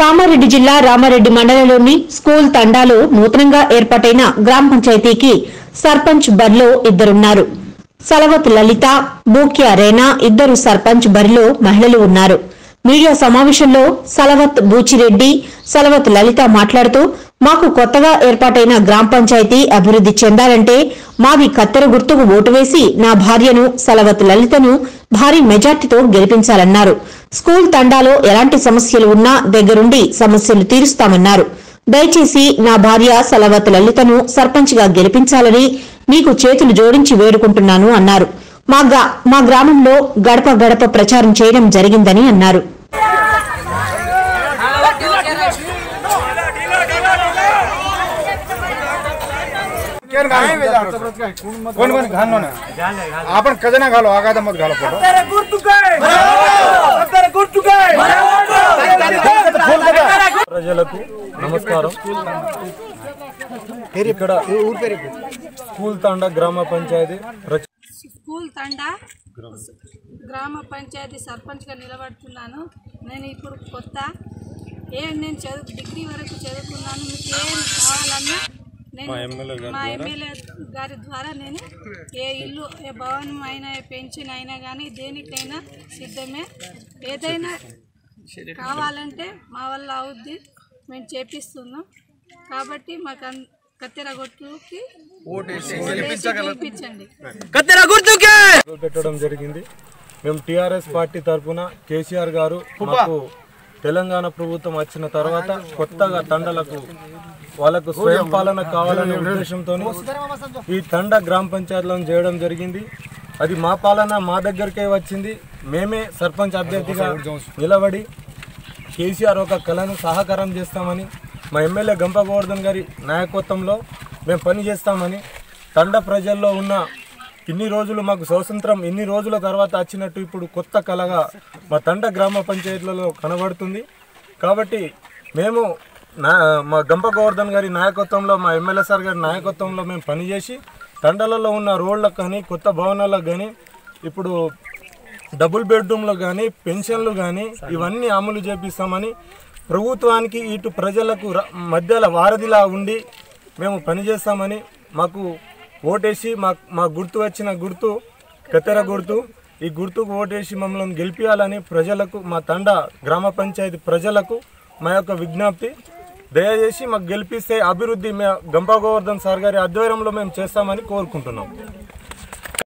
కామారెడ్డి జిల్లా రామారెడ్డి మండలంలోని స్కూల్ తండాలో నూతనంగా ఏర్పాటైన గ్రామ పంచాయతీకి సర్పంచ్ బరిలో ఇద్దరున్నారు. సలవత్ లలిత బూక్యా రేనా ఇద్దరు సర్పంచ్ బరిలో మహిళలు ఉన్నారు. మీడియా సమావేశంలో సలవత్ బూచిరెడ్డి సలవత్ లలిత మాట్లాడుతూ మాకు కొత్తగా ఏర్పాటైన గ్రామ పంచాయతీ అభివృద్ధి చెందాలంటే మాది కత్తెర గుర్తుకు ఓటు వేసి నా భార్యను సలవత్ లలితను భారీ మెజార్టీతో గెలిపించాలన్నారు. స్కూల్ తండాలో ఎలాంటి సమస్యలు ఉన్నా దగ్గరుండి సమస్యలు తీరుస్తామన్నారు. దయచేసి నా భార్య సలవత్ లలితను సర్పంచ్గా గెలిపించాలని మీకు చేతులు జోడించి వేడుకుంటున్నాను అన్నారు. మా మా గ్రామంలో గడప గడప ప్రచారం చేయడం జరిగిందని అన్నారు. कोण कोण घाल ना आपण कधी नाही घालो आगादा मत घालो फोटो ప్రజలకు నమస్కారం ఇక్కడ స్కూల్ తాండా గ్రామ పంచాయతీ ప్రచ- స్కూల్ తండా గ్రామ పంచాయతీ సర్పంచ్గా నిలబడుతున్నాను నేను ఇప్పుడు కొత్త ఏ నేను చదువు డిగ్రీ వరకు చదువుకున్నాను మీకు ఏం కావాలన్నా నేను మా ఎమ్మెల్యే గారి ద్వారా నేను ఏ ఇల్లు ఏ భవనం అయినా ఏ పెన్షన్ అయినా కానీ దేనికైనా సిద్ధమే. ఏదైనా కావాలంటే మా వల్ల అవుద్ది. మేము చేపిస్తున్నాం. కాబట్టి మాకు కత్తెర గొట్టుకి గెలిపించండి. పెట్టడం జరిగింది. మేము టిఆర్ఎస్ పార్టీ తరఫున కేసీఆర్ గారు మాకు తెలంగాణ ప్రభుత్వం వచ్చిన తర్వాత కొత్తగా తండలకు వాళ్ళకు స్వయం పాలన కావాలనే ఉద్దేశంతో ఈ తండ గ్రామ పంచాయతీలను చేయడం జరిగింది. అది మా పాలన మా దగ్గరికే వచ్చింది. మేమే సర్పంచ్ అభ్యర్థిగా నిలబడి కేసీఆర్ ఒక కళను సహకారం చేస్తామని మా ఎమ్మెల్యే గంప గోవర్ధన్ గారి నాయకత్వంలో మేము పని చేస్తామని తండ ప్రజల్లో ఉన్న ఇన్ని రోజులు మాకు స్వాతంత్రం ఇన్ని రోజుల తర్వాత వచ్చినట్టు ఇప్పుడు కొత్త కళగా మా తండ గ్రామ పంచాయతీలలో కనబడుతుంది. కాబట్టి మేము నా మా గంప గోవర్ధన్ గారి నాయకత్వంలో మా ఎమ్మెల్యే సార్ గారి నాయకత్వంలో మేము పనిచేసి తండలలో ఉన్న రోడ్లకు కానీ కొత్త భవనాలకు కానీ ఇప్పుడు డబుల్ బెడ్రూమ్లు కానీ పెన్షన్లు కానీ ఇవన్నీ అమలు చేపిస్తామని ప్రభుత్వానికి ఇటు ప్రజలకు ర- మధ్యలో వారధిలా ఉండి మేము పనిచేస్తామని మాకు ఓటేసి మా మా గుర్తు వచ్చిన గుర్తు కత్తెర గుర్తు ఈ గుర్తుకు ఓటేసి మమ్మల్ని గెలిపించాలని ప్రజలకు మా తండ గ్రామ పంచాయతీ ప్రజలకు మా యొక్క విజ్ఞప్తి. దయచేసి మాకు గెలిపిస్తే అభివృద్ధి మేము గంపా గోవర్ధన్ సార్ గారి ఆధ్వర్యంలో మేము చేస్తామని కోరుకుంటున్నాం.